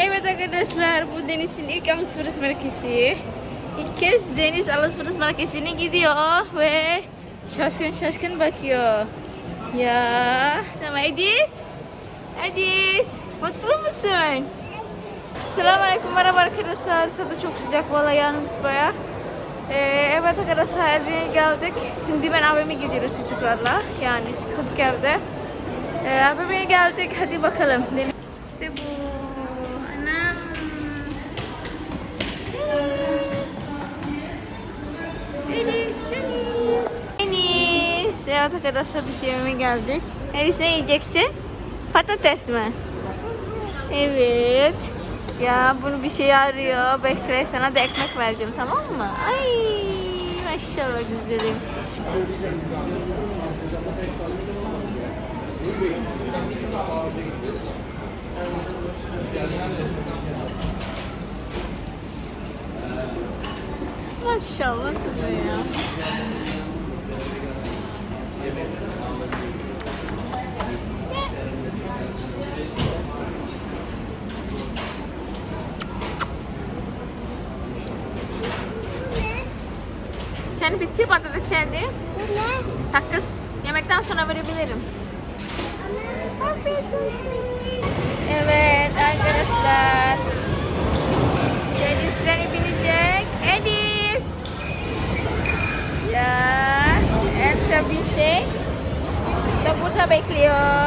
Evet arkadaşlar bu Deniz'in ilk alışveriş merkezi. İlk kez Deniz alışveriş merkezine gidiyor ve şaşkın şaşkın bakıyor. Ya sama Edis. Edis mutlu musun? Selamünaleyküm merhaba arkadaşlar. Sada çok sıcak valla yalnız baya. Ee, evet arkadaşlar evine geldik. Şimdi ben abime gidiyoruz çocuklarla. Yani sıkıldık evde. Ee, abime geldik. Hadi bakalım. Deniz. Arkadaşlar biz yemeğe geldik. Deniz ne yiyeceksin? Patates mi? Evet. Ya bunu bir şey arıyor. Bekle sana da ekmek vereceğim tamam mı? Ay maşallah güzelim. Maşallah kızım ya. Sen bitti patates yendi. Sakız yemekten sonra verebilirim. Evet arkadaşlar. Da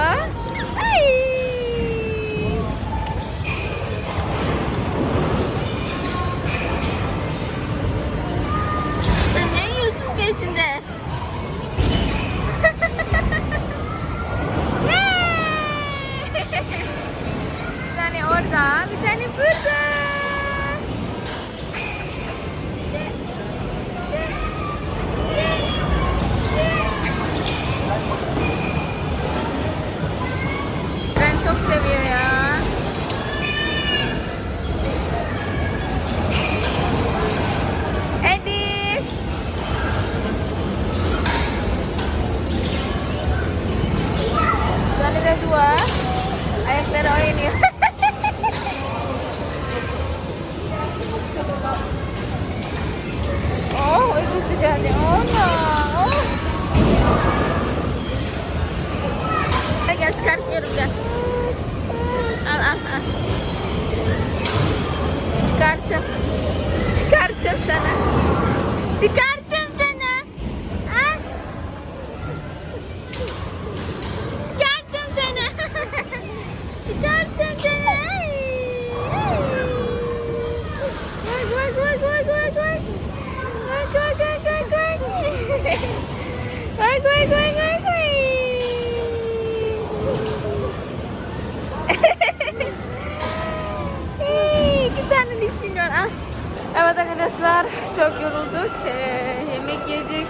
arkadaşlar çok yorulduk. Ee, yemek yedik.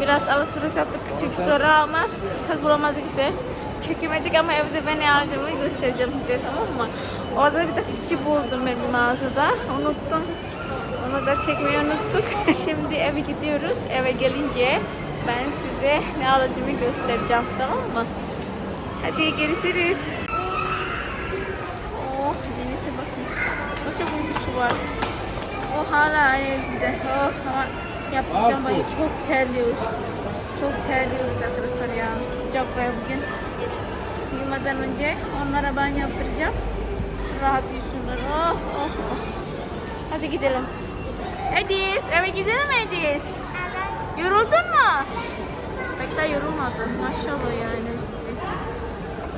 Biraz alışveriş yaptık çocuklara ama fırsat bulamadık işte. Çekemedik ama evde ben ne aldığımı göstereceğim size tamam mı? Orada bir takipçi buldum ben bir mağazada. Unuttum. Onu da çekmeyi unuttuk. Şimdi eve gidiyoruz. Eve gelince ben size ne alacağımı göstereceğim tamam mı? Hadi görüşürüz. Oh denize bakın. Çok uykusu var. Hala enerjide. Oh ama yapacağım bayı çok terliyoruz. Çok terliyoruz arkadaşlar ya. Sıcak baya bugün. Uyumadan önce onlara ben yaptıracağım. Şu rahat uyusunlar. Oh oh oh. Hadi gidelim. Edis eve gidelim Edis? Yoruldun mu? Pek de yorulmadın. Maşallah ya enerjisi.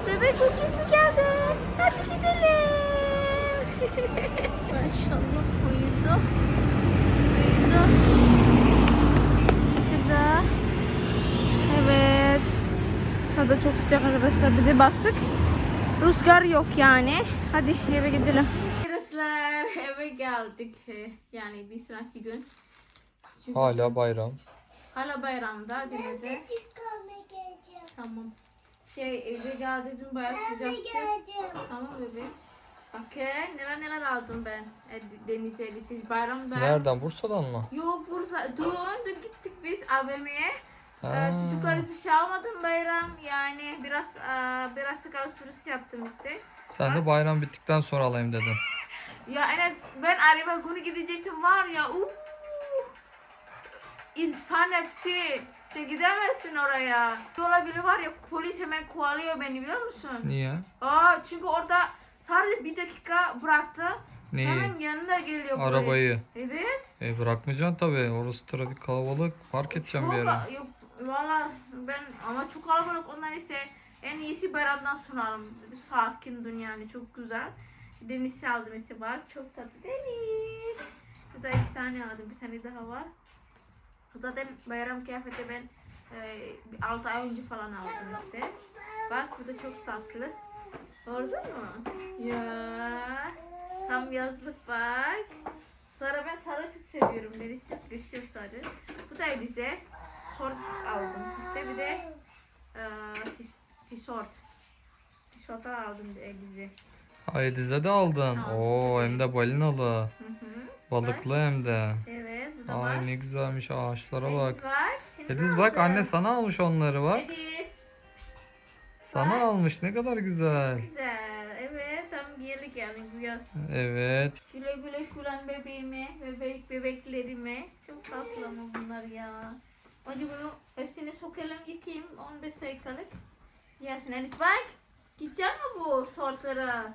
Bebek uykusu geldi. Hadi gidelim. Maşallah uyudu. Uyudu. Çocuk da. Evet. Sada çok sıcak arkadaşlar. Bir de basık. Rüzgar yok yani. Hadi eve gidelim. Arkadaşlar eve geldik. Yani bir sonraki gün. Çünkü Hala bayram. hala bayramda dinledi. Tamam. Şey evde geldi dün bayağı sıcaktı. Tamam bebeğim. Bakın neler neler aldım ben. E, Deniz elbise bayramda. Nereden? Bursa'dan mı? Yok Bursa. Dün, dün gittik biz AVM'ye. Ee, Ha. çocuklara bir şey almadım bayram. Yani biraz e, biraz sık alışveriş yaptım işte. Sen de bayram bittikten sonra alayım dedin. Ya Enes ben araba günü gidecektim var ya. Uuu. İnsan hepsi. Sen gidemezsin oraya. Olabilir var ya polis hemen kovalıyor beni biliyor musun? Niye? Aa çünkü orada sadece bir dakika bıraktı. Neyi? Hemen yanına geliyor polis. Arabayı. Evet. E bırakmayacaksın tabii. Orası trafik kalabalık. Park edeceğim bir yere. Yok valla ben ama çok kalabalık ondan ise en iyisi Berat'tan sunarım. Sakin yani çok güzel. Deniz'i aldım işte bak çok tatlı Deniz. Burada iki tane aldım bir tane daha var. Zaten bayram kıyafeti ben e, 6 ay önce falan aldım işte. Bak bu da çok tatlı. Gördün mü? Ya tam yazlık bak. Sarı ben sarı çok seviyorum. Çok düşüyor sarı. Bu da bize short aldım. İşte bir de e, tiş- tişört. Tişörtler aldım Eliz'e. Ay dize de aldın. Aldım. Oo hem de balinalı. Hı hı. Balıklı hem de. Evet bu da var. Ay ne güzelmiş ağaçlara Ediz bak. bak. senin Ediz bak anne sana almış onları bak. Ediz. Sana almış ne kadar güzel. Güzel. Evet tam birlik yani bu yaz. Evet. Güle güle kullan bebeğime, bebek bebeklerime. Çok tatlı ama bunlar ya. Hadi bunu hepsini sokalım yıkayayım 15 dakikalık. Yesin Enis bak. Gidecek mi bu sortlara?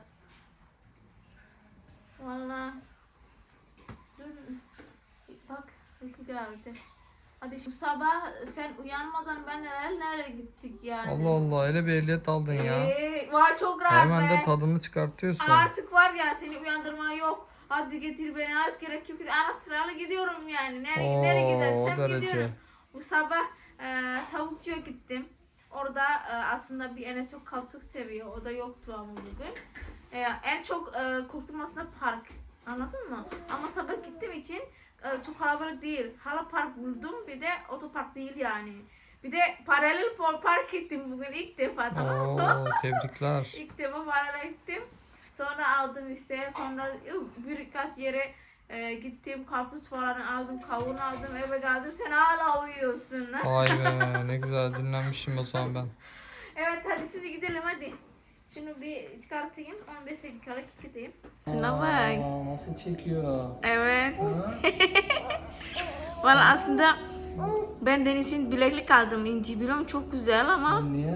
Valla. Dur. Bak uyku geldi. Hadi şu sabah sen uyanmadan ben neler nereye gittik yani. Allah Allah öyle bir ehliyet aldın ya. Ee, var çok rahat Hemen be. de tadını çıkartıyorsun. Artık var ya seni uyandırma yok. Hadi getir beni az gerek yok. Anahtarla gidiyorum yani. Nereye, Oo, nereye o gidersem derece. gidiyorum. Bu sabah e, tavukçuya gittim. Orada e, aslında bir Enes çok kalçuk seviyor. O da yoktu ama bugün. E, en çok e, korktuğum aslında park. Anladın mı? Ama sabah gittiğim için çok kalabalık değil. Hala park buldum. Bir de otopark değil yani. Bir de paralel par- park ettim bugün ilk defa tamam mı? Oo tebrikler. İlk defa paralel gittim. Sonra aldım işte. Sonra birkaç yere e, gittim. Karpuz falan aldım. Kavun aldım. Eve geldim. Sen hala uyuyorsun. Vay be ne güzel dinlenmişim o zaman ben. evet hadi şimdi gidelim hadi. Şunu bir çıkartayım. 15 dakikalık gideyim. Şuna bak. Nasıl çekiyor? Evet. Valla aslında ben Deniz'in bileklik aldım inci biliyorum çok güzel ama Niye?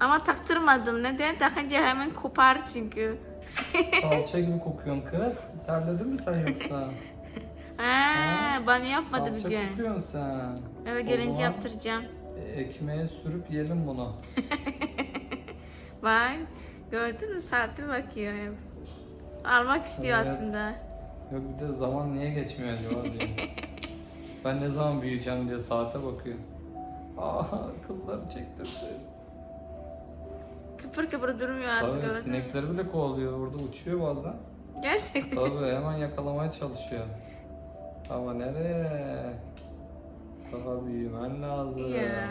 ama taktırmadım. Neden? Takınca hemen kopar çünkü. Salça gibi kokuyorsun kız. Terledin mi sen yoksa? Ha, bana yapmadı Salça bir gün. kokuyorsun sen. Eve O gelince zaman yaptıracağım. e, Ekmeğe sürüp yiyelim bunu. Bak gördün mü saate bakıyor hep. Almak istiyor Evet. aslında. Yok bir de zaman niye geçmiyor acaba diyor. ben ne zaman büyüyeceğim diye saate bakıyor. Aa kılları çektirdi. Kıpır kıpır durmuyor artık Tabii sinekleri bile kovalıyor. Orada uçuyor bazen. Gerçekten. Tabii hemen yakalamaya çalışıyor. Ama nereye? Daha büyümen lazım. ya.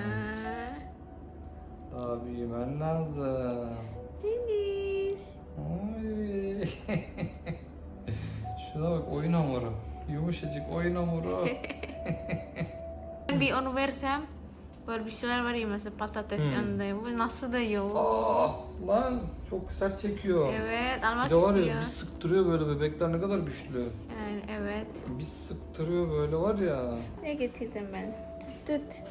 Daha büyümen lazım. Deniz. Oy. Şuna bak oyun hamuru. Yumuşacık oyun hamuru. Bir onu versem böyle bir şeyler var ya mesela patates Hmm. yanında. Bu nasıl da yok. Aa, lan çok sert çekiyor. Evet almak Bir de var ya istiyor. bir sıktırıyor böyle bebekler ne kadar güçlü. Yani evet. Bir sıktırıyor böyle var ya. Ne getirdim ben? Tut tut.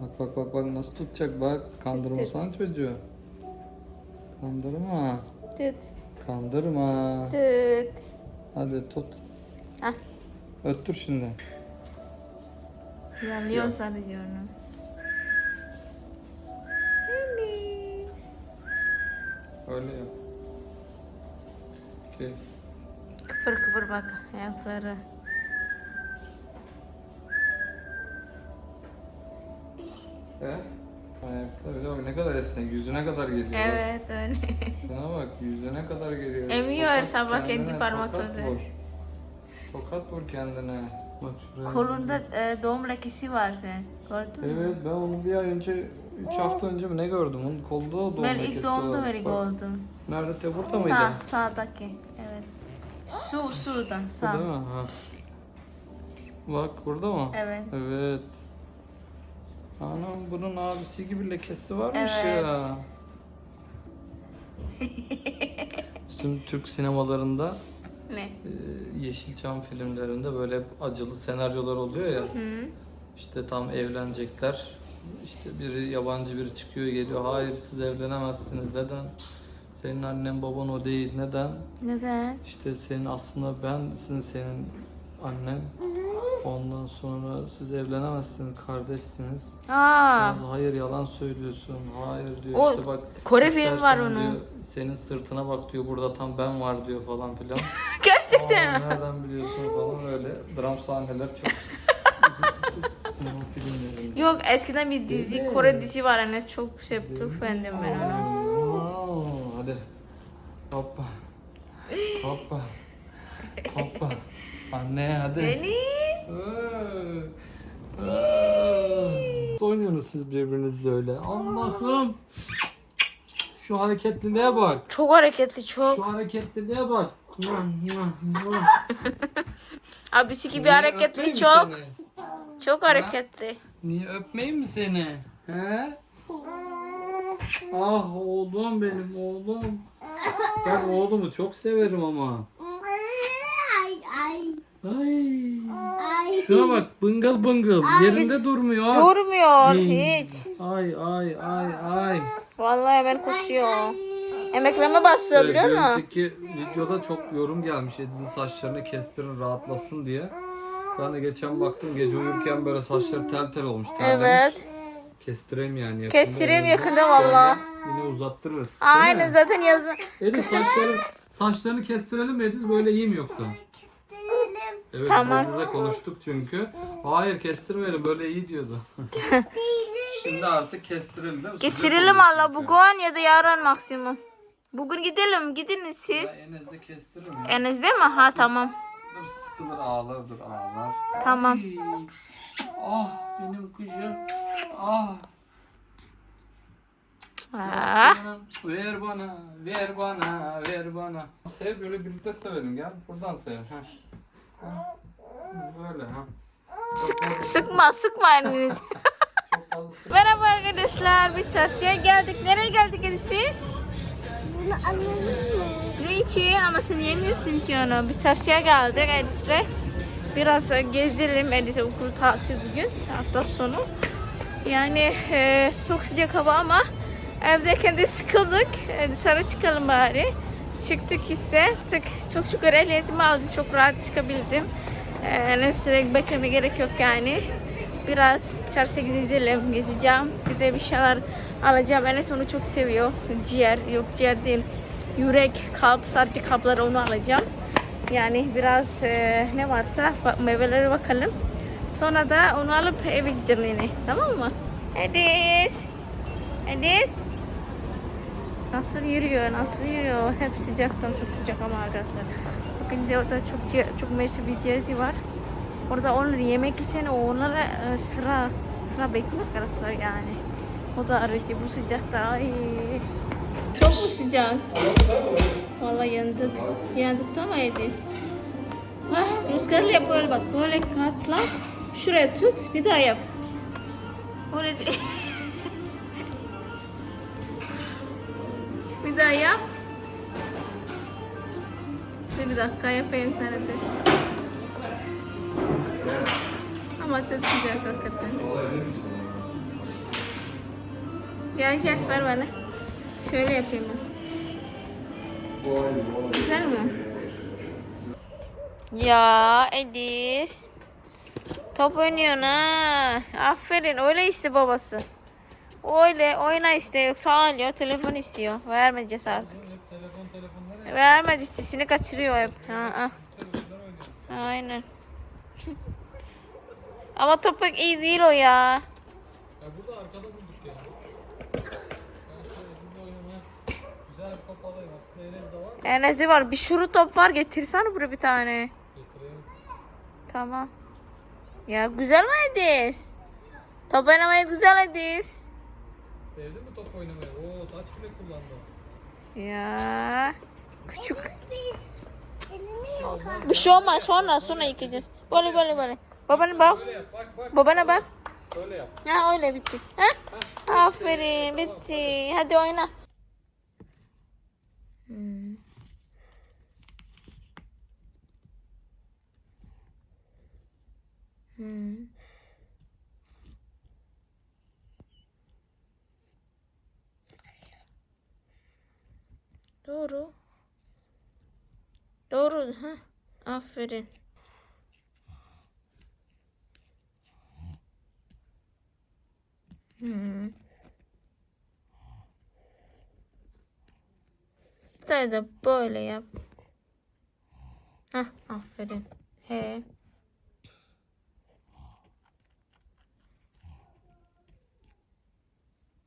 Bak bak bak bak nasıl tutacak bak. Kandırmasana çocuğu. Kandırma. Tut. Kandırma. Tut. Hadi tut. Ah. Öttür şimdi. Yanıyor sadece onu. Deniz. Öyle yap. Okey. Kıpır kıpır bak ayakları. E? Ayakları bile bak ne kadar esnek. Yüzüne kadar geliyor. bak. Evet öyle. Şuna bak yüzüne kadar geliyor. Emiyor Tokat sabah kendi kendine, parmakları. Tokat vur. Tokat vur kendine. Bak şuraya. Kolunda e, doğum lekesi var sen. Gördün mü? Evet ben onu bir ay önce, 3 hafta önce mi ne gördüm? Onun kolda doğum Ben lekesi ilk doğumda var. böyle Bak, gördüm. Nerede? Te burada mıydı? Sağ, sağdaki. Evet. Su, suda, sağ. Değil mi? Ha. Bak burada mı? Evet. Evet. Anam bunun abisi gibi lekesi varmış Evet. ya. Bizim Türk sinemalarında Ne? e, Yeşilçam filmlerinde böyle hep acılı senaryolar oluyor ya. İşte tam evlenecekler. İşte biri yabancı biri çıkıyor geliyor. Hayır siz evlenemezsiniz. Neden? Senin annen baban o değil. Neden? Neden? İşte senin aslında bensin senin annen. Ondan sonra siz evlenemezsiniz, kardeşsiniz. Aa, Hayır yalan söylüyorsun. Hayır diyor O işte bak. Kore filmi istersen var onun. Diyor, senin sırtına bak diyor burada tam ben var diyor falan filan. gerçekten mi? nereden biliyorsun falan öyle dram sahneler çok. Yok eskiden bir dizi, Değil mi? Kore dizi var anne çok şey, çok beğendim ben onu. Hadi. Hoppa. Hoppa. Hoppa. Anne hadi. Deniz. Oynuyorsunuz siz birbirinizle öyle? Allah'ım. Şu hareketliliğe bak. Çok hareketli çok. Şu hareketliliğe bak. Abisi gibi Niye hareketli öpmeyeyim çok. seni? Çok hareketli. Niye öpmeyeyim mi seni? He? Ah oğlum benim oğlum. Ben oğlumu çok severim ama. Ay ay Ay. ay. Şuna bak bıngıl bıngıl. Yerinde durmuyor. Durmuyor Hey. hiç. Ay ay ay ay. Vallahi hemen koşuyor. Emekleme başlıyor biliyor musun? önceki videoda çok yorum gelmiş Ediz'in saçlarını kestirin rahatlasın diye. Ben de geçen baktım gece uyurken böyle saçları tel tel olmuş. terlemiş. Evet. Kestireyim yani. yakında. Kestireyim yakında valla. Yine uzattırırız. Değil Aynen zaten yazın. Ediz saçları, saçlarını kestirelim mi Ediz böyle iyi mi yoksa? Evet Tamam. biz Ediz'le konuştuk çünkü. Hayır kestirmeyelim böyle iyi diyordu. Şimdi artık kestirelim değil mi? Sıcak Kestirelim oluyor Allah çünkü. bugün ya da yarın maksimum. Bugün gidelim gidin siz. Ben Enes'le kestiririm ya. Enes değil mi? Ha tamam. Dur sıkılır ağlar dur ağlar. Tamam. Ay, Ah benim kızım. Ah. Ah. Ver bana, ver bana, ver bana. Sev böyle birlikte sevelim gel. Buradan sev. Heh. Ha. Böyle ha. Sık, sıkma sıkma elinizi. Merhaba arkadaşlar biz çarşıya geldik. Nereye geldik Edis biz? Bunu anladın mı? Ne için? Ama sen yemiyorsun ki onu. Biz çarşıya geldik Edis'le. Biraz gezelim. Edis'e okul tatil bugün. Hafta sonu. Yani e, çok sıcak hava ama evdeyken de sıkıldık. E, dışarı çıkalım bari. Çıktık işte. Artık çok şükür ehliyetimi aldım. Çok rahat çıkabildim. E, neyse bekleme gerek yok yani. Biraz çarşıya gezelim, gezeceğim. Bir de bir şeyler alacağım. Enes onu çok seviyor. Ciğer, yok ciğer değil. Yürek, kalp, sadece kapları onu alacağım. Yani biraz e, ne varsa meyvelere bakalım. Sonra da onu alıp eve gideceğim yine. Tamam mı? Edis. Edis. Nasıl yürüyor, nasıl yürüyor? Hep sıcaktan çok sıcak ama arkadaşlar. Bakın de orada çok çok meşhur bir ciğerci var. Orada onları yemek için onlara e, sıra sıra bekliyor arkadaşlar yani. O da aracı bu sıcakta. Ay. Çok mu sıcak? Vallahi yandık. Yandık Edis? Ah, rüzgarla yap böyle bak. Böyle katla. Şuraya tut. Bir daha yap. Öyle. bir daha yap. Bir dakika yapayım sana dur. Ama çok sıcak hakikaten. Gel ver bana. Şöyle yapayım ben. Güzel mi? Ya Edis. Top oynuyorsun ha. Aferin öyle işte babası. Öyle oyna işte yoksa ağlıyor telefon istiyor. Vermeyeceğiz artık. Vermeyeceğiz sesini kaçırıyor hep. Ha, ha. Aynen. Ama top pek iyi değil o ya. Ya burada arkada bulduk ya. Var. Bir şuru top var. Getirsene buraya bir tane. Getireyim. Tamam. Ya güzel mi Edis? Top oynamayı güzel Edis. Sevdin mi top oynamayı? Oo taç bile kullandı. Ya küçük. Bir şey olmaz sonra sonra yıkayacağız. Böyle böyle böyle. Babana bak. Yap bak bak. Babana bak. Öyle yap. Ha öyle bitti. Ha? Aferin bitti. Hadi oyna. Hmm. Hmm. Doğru. Doğru. Ha. Aferin. Hmm. Sen de böyle yap. Hah, aferin. He.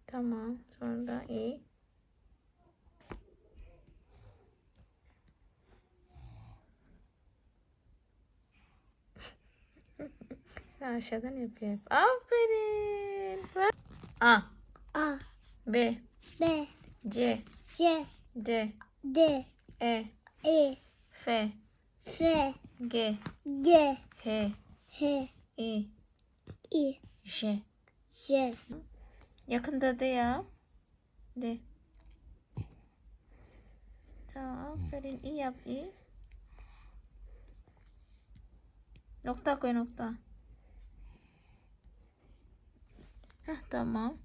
Tamam. Sonra iyi. Sen aşağıdan yap yap. Aferin. A. A, B. B, C. C, D. D, E. E, F. F, G. G, H. H, I. I, J. J. Yakında de ya. De. Tamam aferin. İyi yap iyi. Nokta koy nokta. Heh, tamam.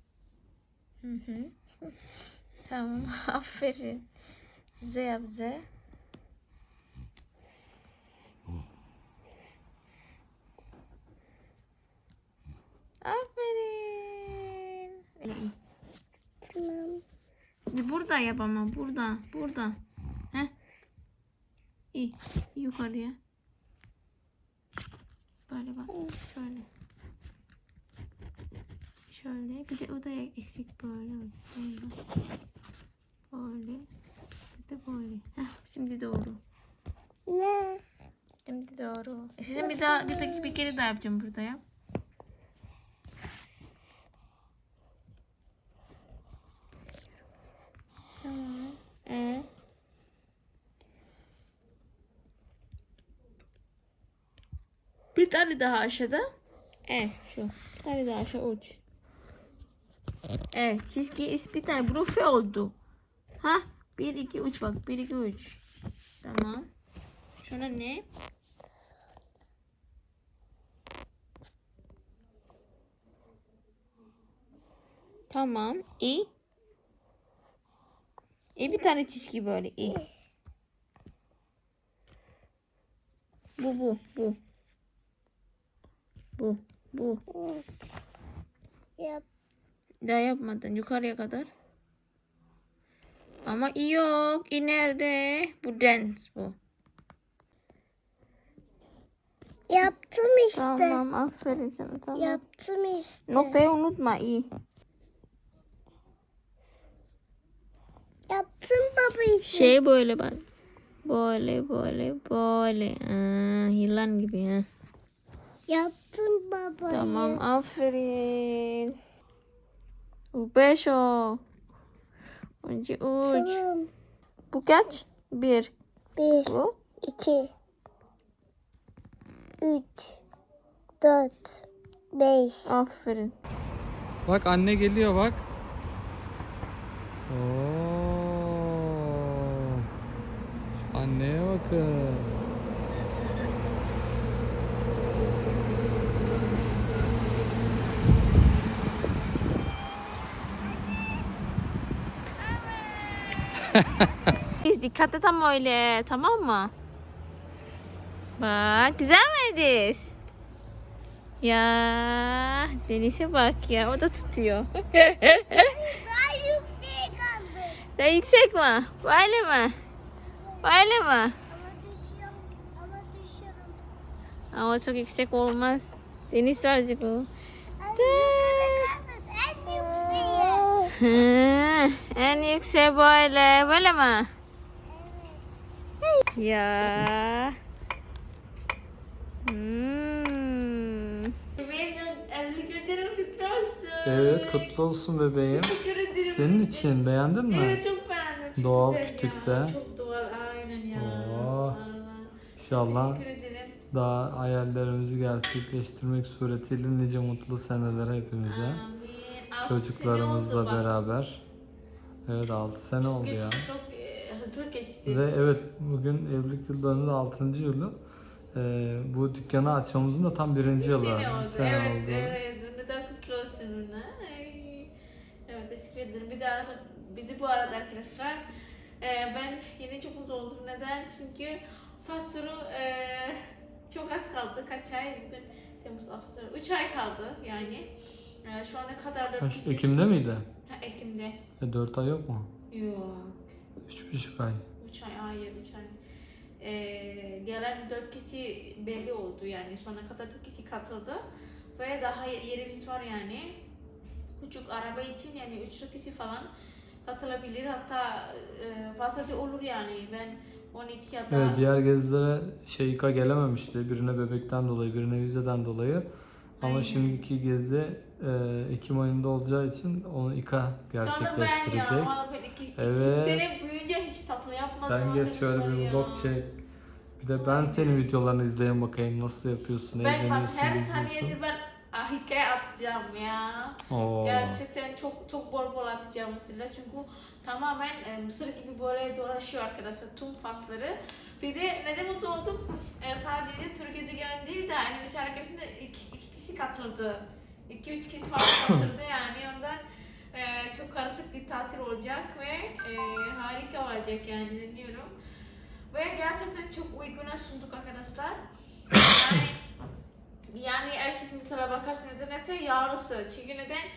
Hı hı. tamam aferin. Z yap Z. Aferin. Tamam. Burada yap ama burada. Burada. Heh. İyi. Yukarıya. Böyle bak. Şöyle. Şöyle. Bir de o da eksik böyle. Böyle. Böyle. Bir de böyle. Heh, şimdi doğru. Ne? Şimdi doğru. E, Sizin bir daha bir, dakika, bir kere daha yapacağım burada ya. Tamam. E. Bir tane daha aşağıda. E şu. Bir tane daha aşağı uç. Evet çizgi is. Bu F oldu. Ha? 1 2 3 bak. 1 2 3. Tamam. Sonra ne? Tamam. İ. İ bir tane çizgi böyle. İ. Bu bu bu. Bu bu. Yap. Daha yapmadın yukarıya kadar. Ama i yok. İ nerede? Bu dance bu. Yaptım işte. Tamam aferin sana tamam. Yaptım işte. Noktayı unutma i. Yaptım baba için. Şey böyle bak. Böyle böyle böyle. Aa, yılan gibi ha. Yaptım baba. Tamam aferin. Bu beş o. Önce üç. Bu kaç? Bir. Bir, Bu. iki, üç, dört, beş. Aferin. Bak anne geliyor bak. Oo. Şu anneye bakın. Biz dikkat et ama öyle tamam mı? Bak güzel mi Ediz? Ya Deniz'e bak ya o da tutuyor. Daha yüksek kaldı. Daha yüksek mi? Böyle mi? Böyle mi? Ama çok yüksek olmaz. Deniz yukarı kalmadı. En yükseği. En yüksek böyle. Böyle mi? Ya. Hmm. Evet kutlu olsun bebeğim. Teşekkür ederim. Senin için beğendin mi? Evet çok beğendim. Çok Doğal güzel kütükte. Ya. Çok doğal aynen ya. Oo. Vallahi. İnşallah Teşekkür ederim. daha hayallerimizi gerçekleştirmek suretiyle nice mutlu seneler hepimize. Amin. Çocuklarımızla beraber. Evet 6 sene oldu Geç, ya. Çok e, hızlı geçti. Ve evet bugün evlilik yıllarının 6. yılı. Ee, bu dükkanı açmamızın da tam birinci Bir yılı. sene Bir oldu. sene evet, oldu. evet. Da kutlu olsun. Evet, teşekkür ederim. Bir de, arada, bir de bu arada arkadaşlar e, ben yine çok mutlu oldum. Neden? Çünkü fast food'u e, çok az kaldı. Kaç ay? Bugün Temmuz, Ağustos, 3 ay kaldı yani. E, şu ana kadar 4 Kaç- kişi... Ekim'de miydi? Ha, Ekim'de. E, 4 ay yok mu? Yok. 3,5 ay. 3 ay, hayır 3 ay. Ee, gelen 4 kişi belli oldu yani. Şu ana kadar 4 kişi katıldı. Ve daha yerimiz var yani. Küçük araba için yani 3 kişi falan katılabilir. Hatta e, fazla da olur yani. Ben 12 ya da... Evet diğer gezilere Şeyka gelememişti. Birine bebekten dolayı, birine vizeden dolayı. Ama Aynen. şimdiki gezi e, Ekim ayında olacağı için onu İKA Sonra ben gerçekleştirecek. ya, vallahi ben iki, iki Evet. sene boyunca hiç tatlı yapmadım. Sen geç şöyle bir vlog çek. Bir de ben senin videolarını izleyeyim bakayım nasıl yapıyorsun, Ben bak eğleniyorsun, her izliyorsun. saniyede ben ah, hikaye atacağım ya. Oo. Gerçekten çok çok bol bol atacağım mesela çünkü tamamen e, mısır gibi böyle dolaşıyor arkadaşlar tüm fasları. Bir de neden mutlu oldum? E, sadece Türkiye'de gelen değil de Endonezya arkadaşında iki, iki kişi katıldı. İki üç kişi falan katıldı yani ondan e, çok karışık bir tatil olacak ve e, harika olacak yani dinliyorum. Ve gerçekten çok uyguna sunduk arkadaşlar. Yani yani eğer siz mesela bakarsanız nedense yarısı. Çünkü neden?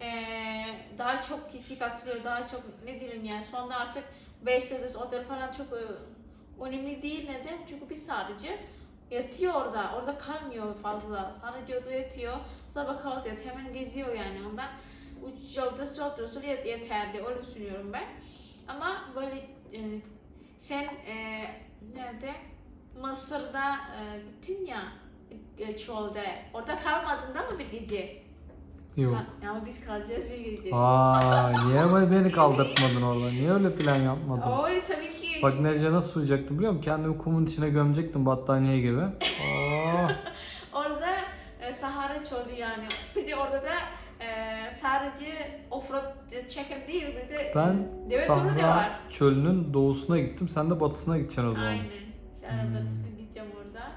Ee, daha çok kişi katılıyor, daha çok ne diyelim yani şu artık 5 yıldız otel falan çok e, önemli değil. Neden? Çünkü biz sadece yatıyor orada. Orada kalmıyor fazla. Sadece orada yatıyor. Sabah kahvaltı yapıyor. Hemen geziyor yani ondan. 3 yıldız, 4 yıldız yet- yeterli. Öyle düşünüyorum ben. Ama böyle e, sen e, nerede? Mısır'da e, gittin ya e, çölde. Orada kalmadın da mı bir gece? Yok. Ha, ama biz kalacağız bir gece. Aa, niye beni kaldırtmadın orada? Niye öyle plan yapmadın? Öyle tabii ki. Nece nasıl uyuyacaktım biliyor musun? Kendimi kumun içine gömecektim battaniye gibi. Aa, Orada e, Sahara çölü yani. Bir de orada da e, sadece offroad checker değil bir de ben deve turu da var. çölünün doğusuna gittim. Sen de batısına gideceksin o zaman. Aynen. Şarap Hmm. Batısı'na gideceğim orada.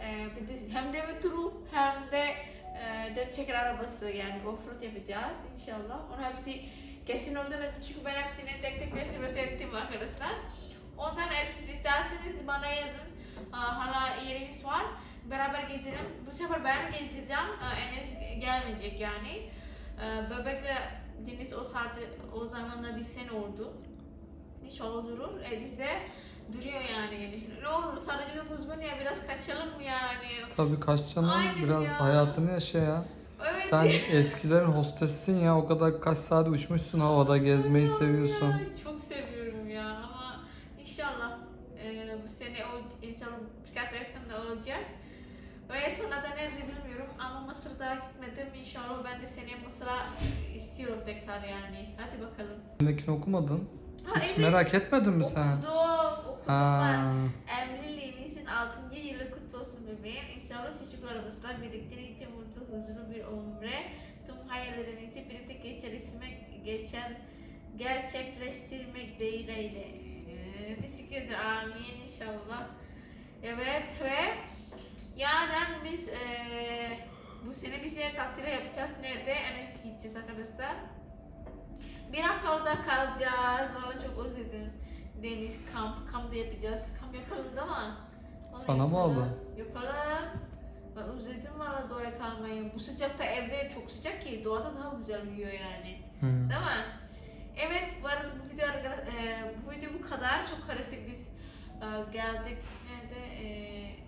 E, bir de hem deve turu hem de e, deve checker arabası yani offroad yapacağız inşallah. Onun hepsi kesin orada çünkü ben hepsini tek tek reservası ettim arkadaşlar. Ondan eğer siz isterseniz bana yazın. Hala yerimiz var. Beraber gezelim. Bu sefer ben gezdireceğim. Aa, Enes gelmeyecek yani. Bebek de Deniz o saatte o zamanla bir sene oldu. Hiç öyle durur. Elis de duruyor yani. Ne olur de kuzgun ya biraz kaçalım mı yani. Tabii kaçacaksın. Aynen Biraz ya. hayatını yaşa ya. Evet. Sen eskilerin hostesisin ya. O kadar kaç saat uçmuşsun havada gezmeyi seviyorsun. Ya, çok seviyorum ya ama inşallah e, bu sene o inşallah birkaç ay sonra olacak. Ve sonra da nerede bilmiyorum ama Mısır'da gitmedim. İnşallah ben de seneye Mısır'a istiyorum tekrar yani. Hadi bakalım. Öndekini okumadın. Ha, Hiç evet. merak etmedin mi sen? Okudum, okudum Ha. Evliliğimizin 6. yılı kutlu olsun bebeğim. İnşallah çocuklarımızla birlikte nice mutlu, huzurlu bir ömre tüm hayallerimizi birlikte geçirmek, geçer, gerçekleştirmek dileğiyle. Ee, Teşekkür ederim. Amin inşallah. Evet ve yarın biz eee bu sene bir sene tatile yapacağız. Nerede? Enes gideceğiz arkadaşlar. Bir hafta orada kalacağız. Valla çok özledim. Deniz kamp, kamp da yapacağız. Kamp yapalım mi? Vallahi Sana yapalım. bağlı. Yapalım. Ben özledim valla doğaya kalmayı. Bu sıcakta evde çok sıcak ki doğada daha güzel uyuyor yani. Hmm. Değil mi? Evet bu arada bu video, e, bu video bu kadar. Çok karışık biz e, geldik. Nerede? E,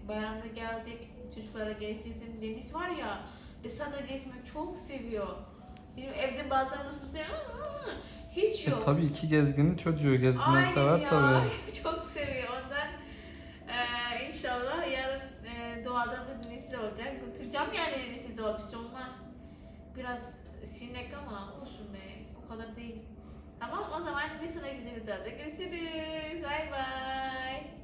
bayramda geldik. Çocuklara gezdirdim. Deniz var ya dışarıda gezmeyi çok seviyor. Benim evde bazen mıs mıs diyor, "Aa!" Hiç E, yok. tabii iki gezginin çocuğu gezmeyi Aynen sever ya. tabii. çok seviyor ondan. E, inşallah yarın e, doğadan da Denizli olacak. Götüreceğim yani Denizli doğa bir şey olmaz. Biraz sinek ama olsun be. O kadar değil. Tamam o zaman bir sonraki videoda görüşürüz. Bye bye.